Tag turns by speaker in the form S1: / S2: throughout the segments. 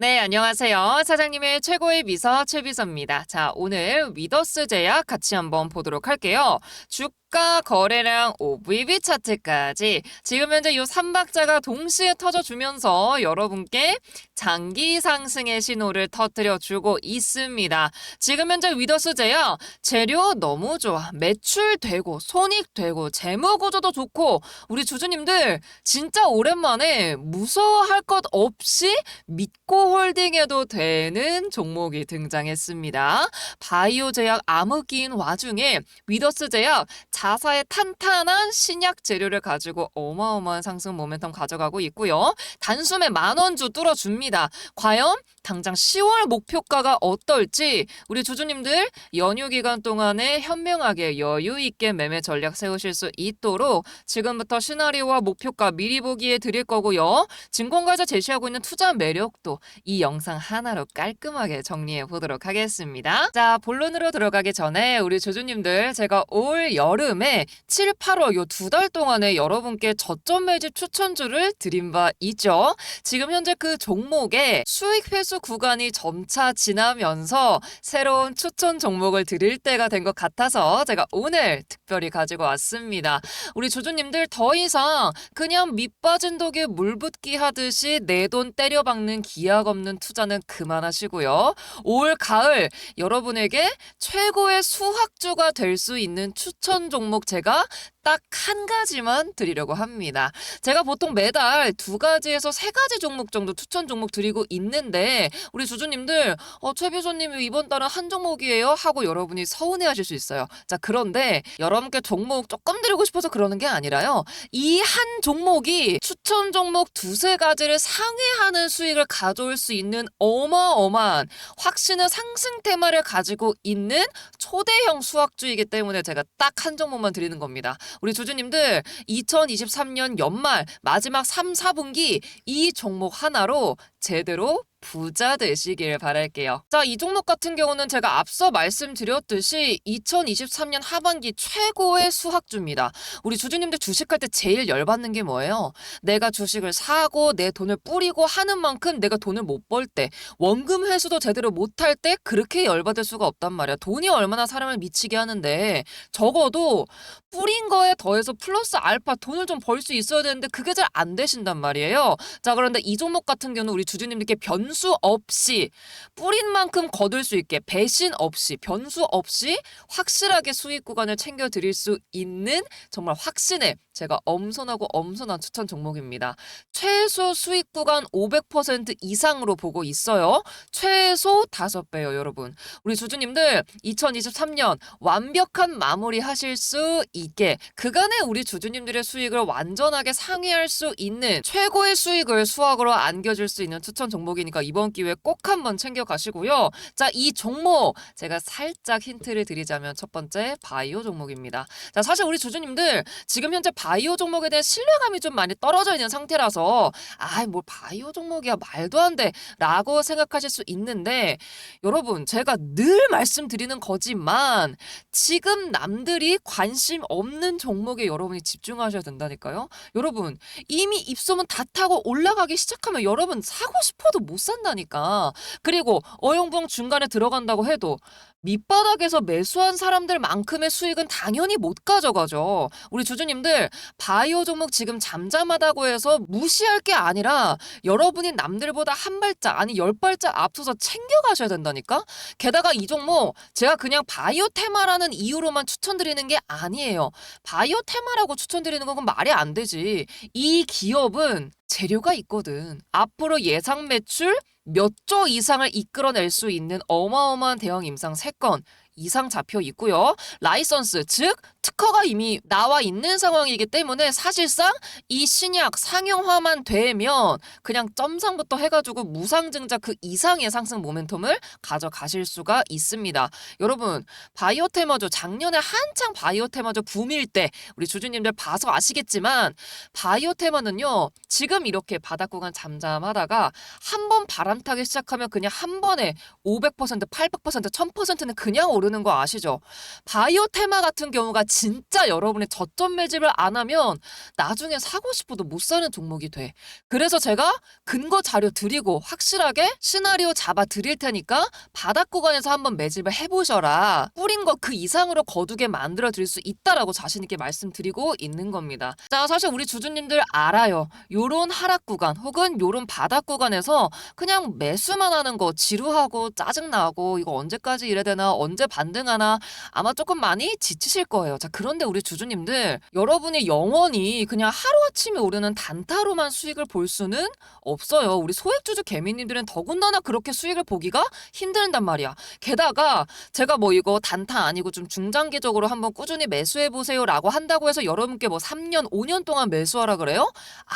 S1: 네, 안녕하세요. 사장님의 최고의 비서 최비서입니다. 자, 오늘 위더스 제약 같이 한번 보도록 할게요. 주가 거래량 OVB 차트까지 지금 현재 이 3박자가 동시에 터져주면서 여러분께 장기 상승의 신호를 터뜨려 주고 있습니다. 지금 현재 위더스 제약 재료 너무 좋아. 매출되고 손익되고 재무 구조도 좋고 우리 주주님들 진짜 오랜만에 무서워할 것 없이 믿고 홀딩해도 되는 종목이 등장했습니다. 바이오 제약 암흑기인 와중에 위더스 제약 자사의 탄탄한 신약 재료를 가지고 어마어마한 상승 모멘텀 가져가고 있고요. 단숨에 만원주 뚫어줍니다. 과연 당장 10월 목표가가 어떨지 우리 주주님들 연휴 기간 동안에 현명하게 여유 있게 매매 전략 세우실 수 있도록 지금부터 시나리오와 목표가 미리 보기에 드릴 거고요. 증권가에서 제시하고 있는 투자 매력도 이 영상 하나로 깔끔하게 정리해 보도록 하겠습니다. 자, 본론으로 들어가기 전에 우리 주주님들 제가 올 여름 에 7, 8월 요 두 달 동안에 여러분께 저점 매집 추천주를 드린 바 있죠. 지금 현재 그 종목의 수익 회수 구간이 점차 지나면서 새로운 추천 종목을 드릴 때가 된 것 같아서 제가 오늘 특별히 가지고 왔습니다. 우리 주주님들 더 이상 그냥 밑 빠진 독에 물 붓기 하듯이 내 돈 때려박는 기약 없는 투자는 그만하시고요. 올 가을 여러분에게 최고의 수학주가 될 수 있는 추천 종목 제가 딱 한 가지만 드리려고 합니다. 제가 보통 매달 두 가지에서 세 가지 종목 정도 추천 종목 드리고 있는데 우리 주주님들 어, 최 비서님이 이번 달은 한 종목이에요 하고 여러분이 서운해하실 수 있어요. 자 그런데 여러분께 종목 조금 드리고 싶어서 그러는 게 아니라요. 이 한 종목이 추천 종목 두세 가지를 상회하는 수익을 가져올 수 있는 어마어마한 확신의 상승 테마를 가지고 있는 초대형 수학주이기 때문에 제가 딱 한 종목 만 드리는 겁니다. 우리 주주님들 2023년 연말 마지막 3, 4분기 이 종목 하나로 제대로 부자 되시길 바랄게요. 자, 이 종목 같은 경우는 제가 앞서 말씀드렸듯이 2023년 하반기 최고의 수학주입니다. 우리 주주님들 주식할 때 제일 열받는 게 뭐예요? 내가 주식을 사고 내 돈을 뿌리고 하는 만큼 내가 돈을 못 벌 때, 원금 회수도 제대로 못할 때 그렇게 열받을 수가 없단 말이야. 돈이 얼마나 사람을 미치게 하는데 적어도 뿌린 거에 더해서 플러스 알파 돈을 좀 벌 수 있어야 되는데 그게 잘 안 되신단 말이에요. 자, 그런데 이 종목 같은 경우는 우리 주주님들께 변수 없이 뿌린 만큼 거둘 수 있게 배신 없이 변수 없이 확실하게 수익 구간을 챙겨 드릴 수 있는 정말 확신의 제가 엄선하고 엄선한 추천 종목입니다. 최소 수익 구간 500% 이상으로 보고 있어요. 최소 5배요, 여러분. 우리 주주님들 2023년 완벽한 마무리 하실 수 있게 그간의 우리 주주님들의 수익을 완전하게 상회할 수 있는 최고의 수익을 수학으로 안겨줄 수 있는 추천 종목이니까 이번 기회에 꼭 한번 챙겨 가시고요. 자, 이 종목 제가 살짝 힌트를 드리자면 첫 번째 바이오 종목입니다. 자, 사실 우리 주주님들 지금 현재 바이오 종목에 대한 신뢰감이 좀 많이 떨어져 있는 상태라서 아이 뭘 바이오 종목이야 말도 안 돼라고 생각하실 수 있는데 여러분 제가 늘 말씀드리는 거지만 지금 남들이 관심 없는 종목에 여러분이 집중하셔야 된다니까요. 여러분 이미 입소문 다 타고 올라가기 시작하면 여러분 사고 싶어도 못 산다니까. 그리고 어영부영 중간에 들어간다고 해도 밑바닥에서 매수한 사람들만큼의 수익은 당연히 못 가져가죠. 우리 주주님들 바이오 종목 지금 잠잠하다고 해서 무시할 게 아니라 여러분이 남들보다 한 발짝 아니 열 발짝 앞서서 챙겨가셔야 된다니까. 게다가 이 종목 제가 그냥 바이오 테마라는 이유로만 추천드리는 게 아니에요. 바이오 테마라고 추천드리는 건 말이 안 되지. 이 기업은 재료가 있거든. 앞으로 예상 매출 몇 조 이상을 이끌어낼 수 있는 어마어마한 대형 임상 3건 이상 잡혀 있고요. 라이선스, 즉 특허가 이미 나와 있는 상황이기 때문에 사실상 이 신약 상용화만 되면 그냥 점상부터 해가지고 무상증자 그 이상의 상승 모멘텀을 가져가실 수가 있습니다. 여러분 바이오 테마조 작년에 한창 바이오 테마조 붐일 때 우리 주주님들 봐서 아시겠지만 바이오 테마는요 지금 이렇게 바닥 구간 잠잠하다가 한 번 바람 타기 시작하면 그냥 한 번에 500% 800% 1000%는 그냥 오르 오르는 거 아시죠? 바이오 테마 같은 경우가 진짜 여러분의 저점 매집을 안 하면 나중에 사고 싶어도 못 사는 종목이 돼. 그래서 제가 근거 자료 드리고 확실하게 시나리오 잡아 드릴 테니까 바닥 구간에서 한번 매집을 해보셔라. 뿌린 거 그 이상으로 거두게 만들어 드릴 수 있다라고 자신 있게 말씀드리고 있는 겁니다. 자, 사실 우리 주주님들 알아요. 요런 하락 구간 혹은 요런 바닥 구간에서 그냥 매수만 하는 거 지루하고 짜증나고 이거 언제까지 이래야 되나 언제 반등하나 아마 조금 많이 지치실 거예요. 자, 그런데 우리 주주님들 여러분이 영원히 그냥 하루아침에 오르는 단타로만 수익을 볼 수는 없어요. 우리 소액주주 개미님들은 더군다나 그렇게 수익을 보기가 힘든단 말이야. 게다가 제가 뭐 이거 단타 아니고 좀 중장기적으로 한번 꾸준히 매수해 보세요라고 한다고 해서 여러분께 뭐 3년, 5년 동안 매수하라 그래요?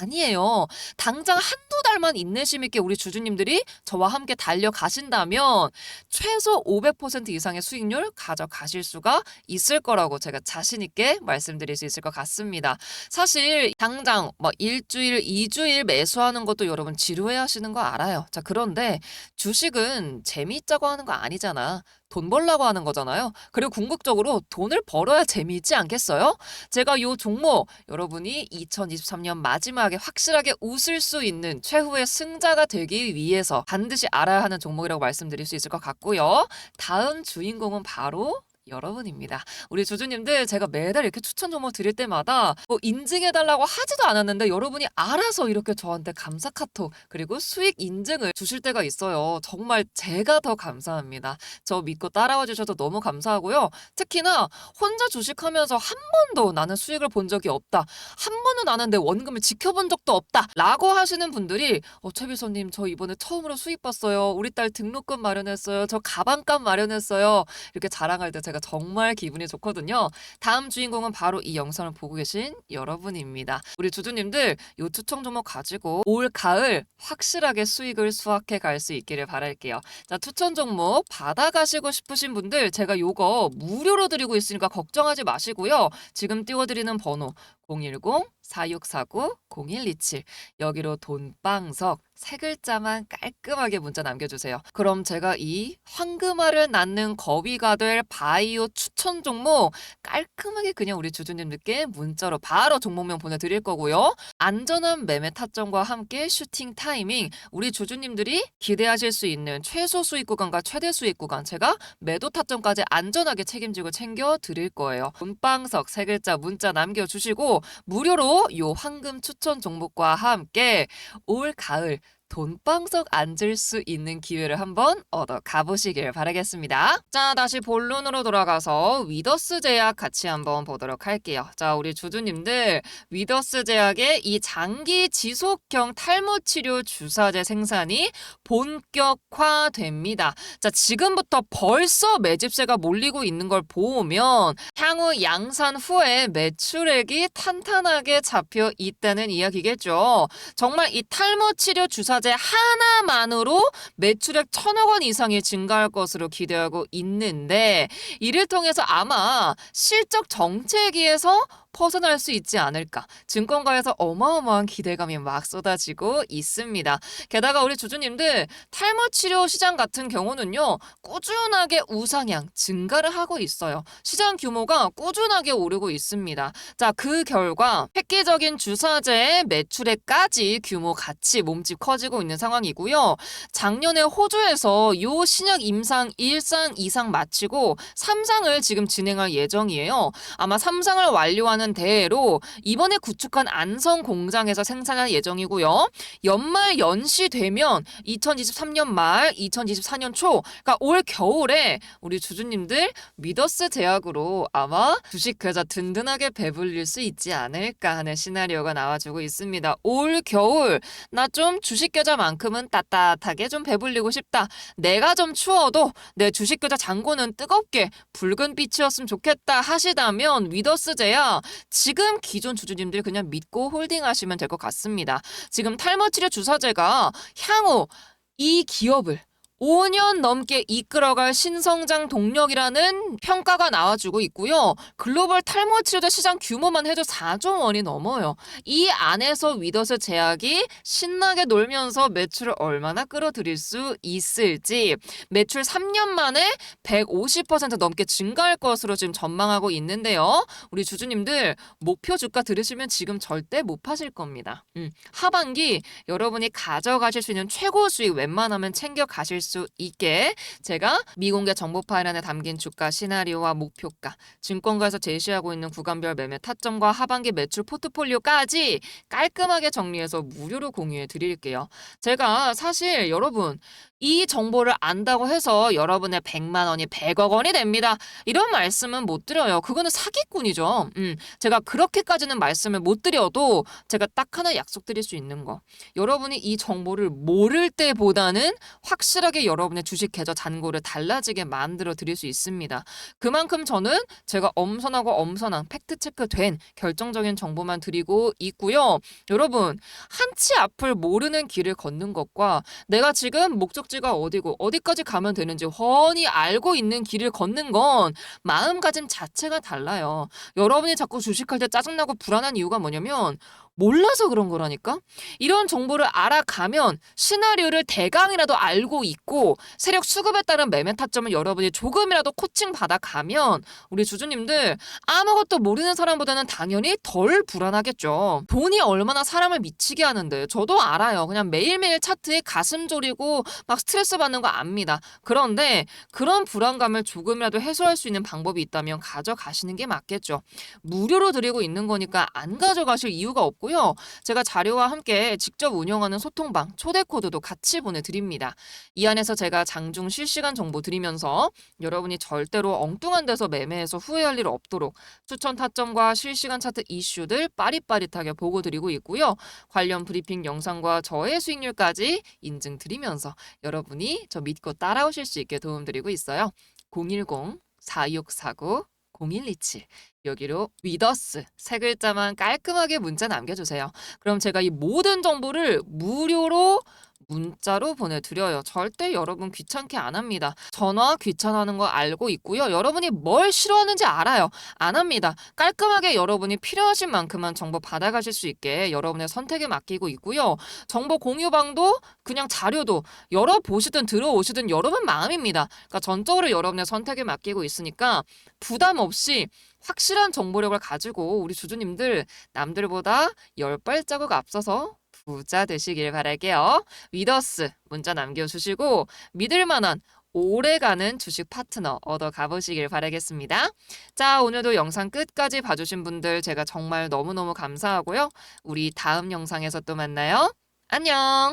S1: 아니에요. 당장 한두 달만 인내심 있게 우리 주주님들이 저와 함께 달려가신다면 최소 500% 이상의 수익 률 가져가실 수가 있을 거라고 제가 자신 있게 말씀드릴 수 있을 것 같습니다. 사실 당장 뭐 일주일, 이주일 매수하는 것도 여러분 지루해 하시는 거 알아요. 자, 그런데 주식은 재미있자고 하는 거 아니잖아. 돈 벌라고 하는 거잖아요. 그리고 궁극적으로 돈을 벌어야 재미있지 않겠어요? 제가 요 종목 여러분이 2023년 마지막에 확실하게 웃을 수 있는 최후의 승자가 되기 위해서 반드시 알아야 하는 종목이라고 말씀드릴 수 있을 것 같고요. 다음 주인공은 바로 여러분입니다. 우리 주주님들 제가 매달 이렇게 추천 종목 드릴 때마다 뭐 인증해달라고 하지도 않았는데 여러분이 알아서 이렇게 저한테 감사 카톡 그리고 수익 인증을 주실 때가 있어요. 정말 제가 더 감사합니다. 저 믿고 따라와 주셔서 너무 감사하고요. 특히나 혼자 주식하면서 한 번도 나는 수익을 본 적이 없다. 한 번도 나는 내 원금을 지켜본 적도 없다. 라고 하시는 분들이 어, 최비서님 저 이번에 처음으로 수익 봤어요. 우리 딸 등록금 마련했어요. 저 가방값 마련했어요. 이렇게 자랑할 때 제가 정말 기분이 좋거든요. 다음 주인공은 바로 이 영상을 보고 계신 여러분입니다. 우리 주주님들 요 추천 종목 가지고 올 가을 확실하게 수익을 수확해 갈 수 있기를 바랄게요. 자, 추천 종목 받아가시고 싶으신 분들 제가 요거 무료로 드리고 있으니까 걱정하지 마시고요. 지금 띄워드리는 번호 010-4649-0127 여기로 돈방석 세 글자만 깔끔하게 문자 남겨주세요. 그럼 제가 이 황금알을 낳는 거위가 될 바이오 추천 종목 깔끔하게 그냥 우리 주주님들께 문자로 바로 종목명 보내드릴 거고요. 안전한 매매 타점과 함께 슈팅 타이밍 우리 주주님들이 기대하실 수 있는 최소 수익 구간과 최대 수익 구간 제가 매도 타점까지 안전하게 책임지고 챙겨 드릴 거예요. 돈방석 세 글자 문자 남겨주시고 무료로 요 황금 추천 종목과 함께 올 가을 돈방 석 앉을 수 있는 기회를 한번 얻어 가보시길 바라겠습니다. 자, 다시 본론으로 돌아가서 위더스 제약 같이 한번 보도록 할게요. 자, 우리 주주님들, 위더스 제약의 이 장기 지속형 탈모 치료 주사제 생산이 본격화됩니다. 자, 지금부터 벌써 매집세가 몰리고 있는 걸 보면 향후 양산 후에 매출액이 탄탄하게 잡혀 있다는 이야기겠죠. 정말 이 탈모 치료 주사제 하나만으로 매출액 천억 원 이상이 증가할 것으로 기대하고 있는데 이를 통해서 아마 실적 정체기에서 벗어날 수 있지 않을까. 증권가에서 어마어마한 기대감이 막 쏟아지고 있습니다. 게다가 우리 주주님들 탈모 치료 시장 같은 경우는요. 꾸준하게 우상향 증가를 하고 있어요. 시장 규모가 꾸준하게 오르고 있습니다. 자, 그 결과 획기적인 주사제의 매출액까지 규모 같이 몸집 커지고 있는 상황이고요. 작년에 호주에서 요 신약 임상 1상, 2상 마치고 3상을 지금 진행할 예정이에요. 아마 3상을 완료하는 대로 이번에 구축한 안성 공장에서 생산할 예정이고요. 연말 연시 되면 2023년 말, 2024년 초, 그러니까 올 겨울에 우리 주주님들 미더스 제약으로 아마 주식 계좌 든든하게 배불릴 수 있지 않을까 하는 시나리오가 나와주고 있습니다. 올 겨울 나 좀 주식 계좌만큼은 따뜻하게 좀 배불리고 싶다. 내가 좀 추워도 내 주식 계좌 잔고는 뜨겁게 붉은 빛이었으면 좋겠다 하시다면 위더스 제약 지금 기존 주주님들 그냥 믿고 홀딩하시면 될 것 같습니다. 지금 탈모 치료 주사제가 향후 이 기업을 5년 넘게 이끌어갈 신성장 동력이라는 평가가 나와주고 있고요. 글로벌 탈모 치료제 시장 규모만 해도 4조 원이 넘어요. 이 안에서 위더스 제약이 신나게 놀면서 매출을 얼마나 끌어들일 수 있을지 매출 3년 만에 150% 넘게 증가할 것으로 지금 전망하고 있는데요. 우리 주주님들 목표 주가 들으시면 지금 절대 못 파실 겁니다. 음, 하반기 여러분이 가져가실 수 있는 최고 수익 웬만하면 챙겨 가실 수 있게 제가 미공개 정보 파일 안에 담긴 주가 시나리오와 목표가, 증권가에서 제시하고 있는 구간별 매매 타점과 하반기 매출 포트폴리오까지 깔끔하게 정리해서 무료로 공유해 드릴게요. 제가 사실 여러분 이 정보를 안다고 해서 여러분의 100만 원이 100억 원이 됩니다. 이런 말씀은 못 드려요. 그거는 사기꾼이죠. 음, 제가 그렇게까지는 말씀을 못 드려도 제가 딱 하나 약속드릴 수 있는 거. 여러분이 이 정보를 모를 때보다는 확실하게 여러분의 주식 계좌 잔고를 달라지게 만들어 드릴 수 있습니다. 그만큼 저는 제가 엄선하고 엄선한 팩트 체크된 결정적인 정보만 드리고 있고요. 여러분, 한 치 앞을 모르는 길을 걷는 것과 내가 지금 목적지가 어디고 어디까지 가면 되는지 훤히 알고 있는 길을 걷는 건 마음가짐 자체가 달라요. 여러분이 자꾸 주식할 때 짜증나고 불안한 이유가 뭐냐면 몰라서 그런 거라니까? 이런 정보를 알아가면 시나리오를 대강이라도 알고 있고 세력 수급에 따른 매매 타점을 여러분이 조금이라도 코칭 받아가면 우리 주주님들 아무것도 모르는 사람보다는 당연히 덜 불안하겠죠. 돈이 얼마나 사람을 미치게 하는데 저도 알아요. 그냥 매일매일 차트에 가슴 졸이고 막 스트레스 받는 거 압니다. 그런데 그런 불안감을 조금이라도 해소할 수 있는 방법이 있다면 가져가시는 게 맞겠죠. 무료로 드리고 있는 거니까 안 가져가실 이유가 없 고요. 제가 자료와 함께 직접 운영하는 소통방 초대 코드도 같이 보내드립니다. 이 안에서 제가 장중 실시간 정보 드리면서 여러분이 절대로 엉뚱한 데서 매매해서 후회할 일 없도록 추천 타점과 실시간 차트 이슈들 빠릿빠릿하게 보고 드리고 있고요. 관련 브리핑 영상과 저의 수익률까지 인증 드리면서 여러분이 저 믿고 따라오실 수 있게 도움드리고 있어요. 010 4649 0127 여기로 위더스 세 글자만 깔끔하게 문자 남겨주세요. 그럼 제가 이 모든 정보를 무료로 문자로 보내드려요. 절대 여러분 귀찮게 안 합니다. 전화 귀찮아하는 거 알고 있고요. 여러분이 뭘 싫어하는지 알아요. 안 합니다. 깔끔하게 여러분이 필요하신 만큼만 정보 받아가실 수 있게 여러분의 선택에 맡기고 있고요. 정보 공유방도 그냥 자료도 열어보시든 들어오시든 여러분 마음입니다. 그러니까 전적으로 여러분의 선택에 맡기고 있으니까 부담 없이 확실한 정보력을 가지고 우리 주주님들 남들보다 열 발자국 앞서서 부자 되시길 바랄게요. 위더스 문자 남겨주시고 믿을 만한 오래가는 주식 파트너 얻어 가보시길 바라겠습니다. 자, 오늘도 영상 끝까지 봐주신 분들 제가 정말 너무너무 감사하고요. 우리 다음 영상에서 또 만나요. 안녕!